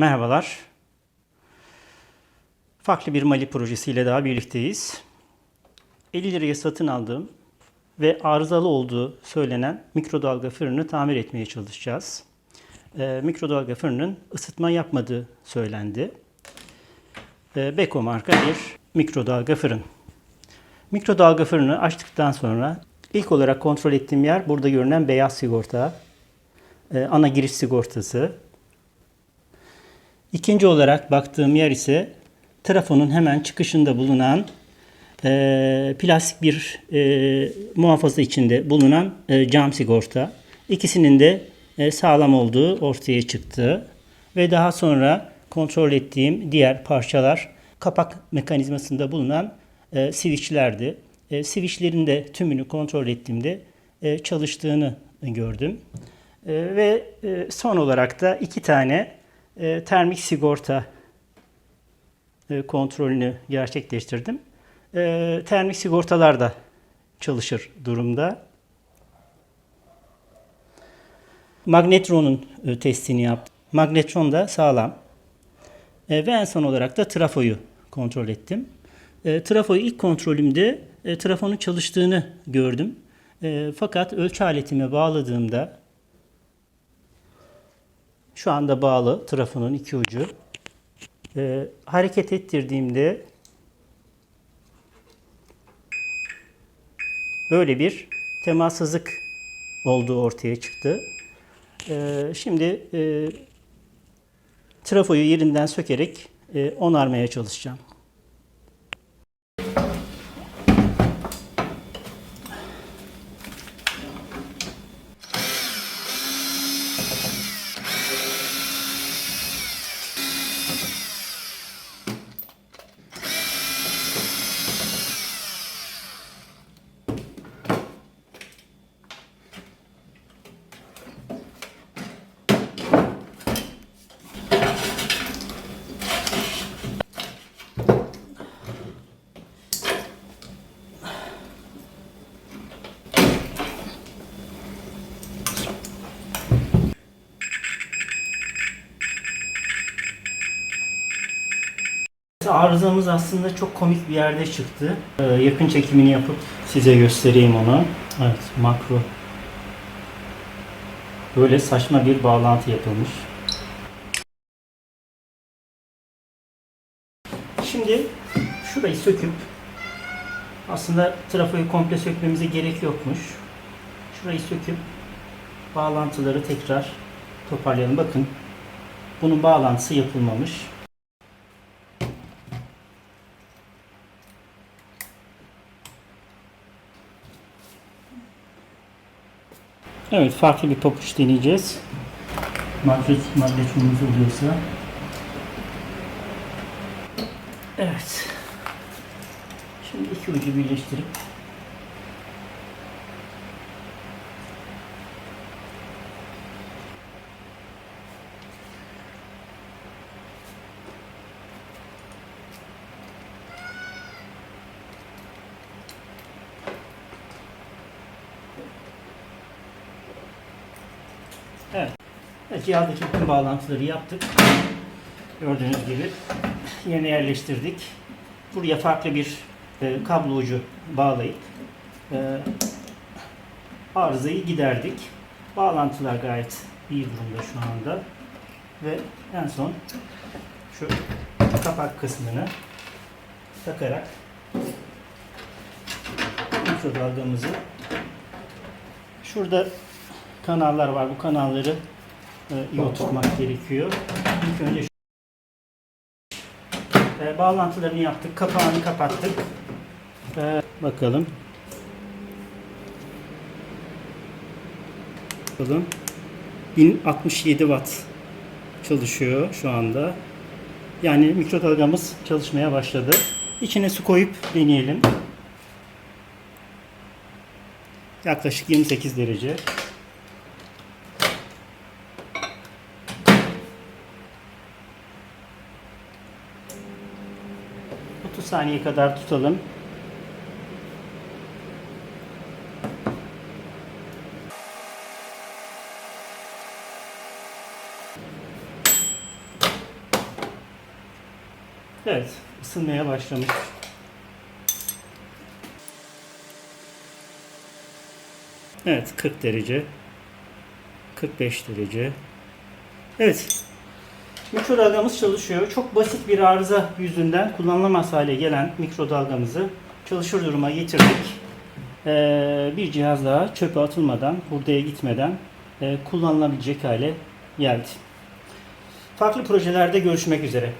Merhabalar. Farklı bir Mali projesiyle daha birlikteyiz. 50 liraya satın aldığım ve arızalı olduğu söylenen mikrodalga fırını tamir etmeye çalışacağız. Ee, mikrodalga fırının ısıtma yapmadığı söylendi. Ee, Beko marka bir mikrodalga fırın. Mikrodalga fırını açtıktan sonra ilk olarak kontrol ettiğim yer burada görünen beyaz sigorta. Ee, ana giriş sigortası. İkinci olarak baktığım yer ise trafonun hemen çıkışında bulunan e, plastik bir e, muhafaza içinde bulunan e, cam sigorta. İkisinin de e, sağlam olduğu ortaya çıktı. Ve daha sonra kontrol ettiğim diğer parçalar kapak mekanizmasında bulunan e, switchlerdi. E, switchlerin de tümünü kontrol ettiğimde e, çalıştığını gördüm. E, ve e, son olarak da iki tane e, termik sigorta e, kontrolünü gerçekleştirdim. E, termik sigortalar da çalışır durumda. Magnetronun e, testini yaptım. Magnetron da sağlam. E, ve en son olarak da trafoyu kontrol ettim. E, trafoyu ilk kontrolümde e, trafonun çalıştığını gördüm. E, fakat ölçü aletime bağladığımda şu anda bağlı trafonun iki ucu. E, hareket ettirdiğimde böyle bir temassızlık olduğu ortaya çıktı. E, şimdi e, trafoyu yerinden sökerek e, onarmaya çalışacağım. Arızamız aslında çok komik bir yerde çıktı. Ee, yakın çekimini yapıp size göstereyim onu. Evet, makro. Böyle saçma bir bağlantı yapılmış. Şimdi şurayı söküp aslında trafoyu komple sökmemize gerek yokmuş. Şurayı söküp bağlantıları tekrar toparlayalım. Bakın bunun bağlantısı yapılmamış. Evet, farklı bir papuç deneyeceğiz. Magnet, magnetrumumuz oluyorsa. Evet. Şimdi iki ucu birleştirip Evet. Evet cihazdaki bütün bağlantıları yaptık. Gördüğünüz gibi yerine yerleştirdik. Buraya farklı bir e, kablo ucu bağlayıp e, arızayı giderdik. Bağlantılar gayet iyi durumda şu anda. Ve en son şu kapak kısmını takarak mikrodalgamızı şurada kanallar var. Bu kanalları iyi oturtmak gerekiyor. İlk önce e, bağlantılarını yaptık. Kapağını kapattık. E, bakalım. Bakalım. 1067 watt çalışıyor şu anda. Yani mikrodalgamız çalışmaya başladı. İçine su koyup deneyelim. Yaklaşık 28 derece. 30 saniye kadar tutalım. Evet, ısınmaya başlamış. Evet, 40 derece. 45 derece. Evet. Mikrodalgamız çalışıyor. Çok basit bir arıza yüzünden kullanılamaz hale gelen mikrodalgamızı çalışır duruma getirdik. Ee, bir cihaz daha çöpe atılmadan, hurdaya gitmeden e, kullanılabilecek hale geldi. Farklı projelerde görüşmek üzere.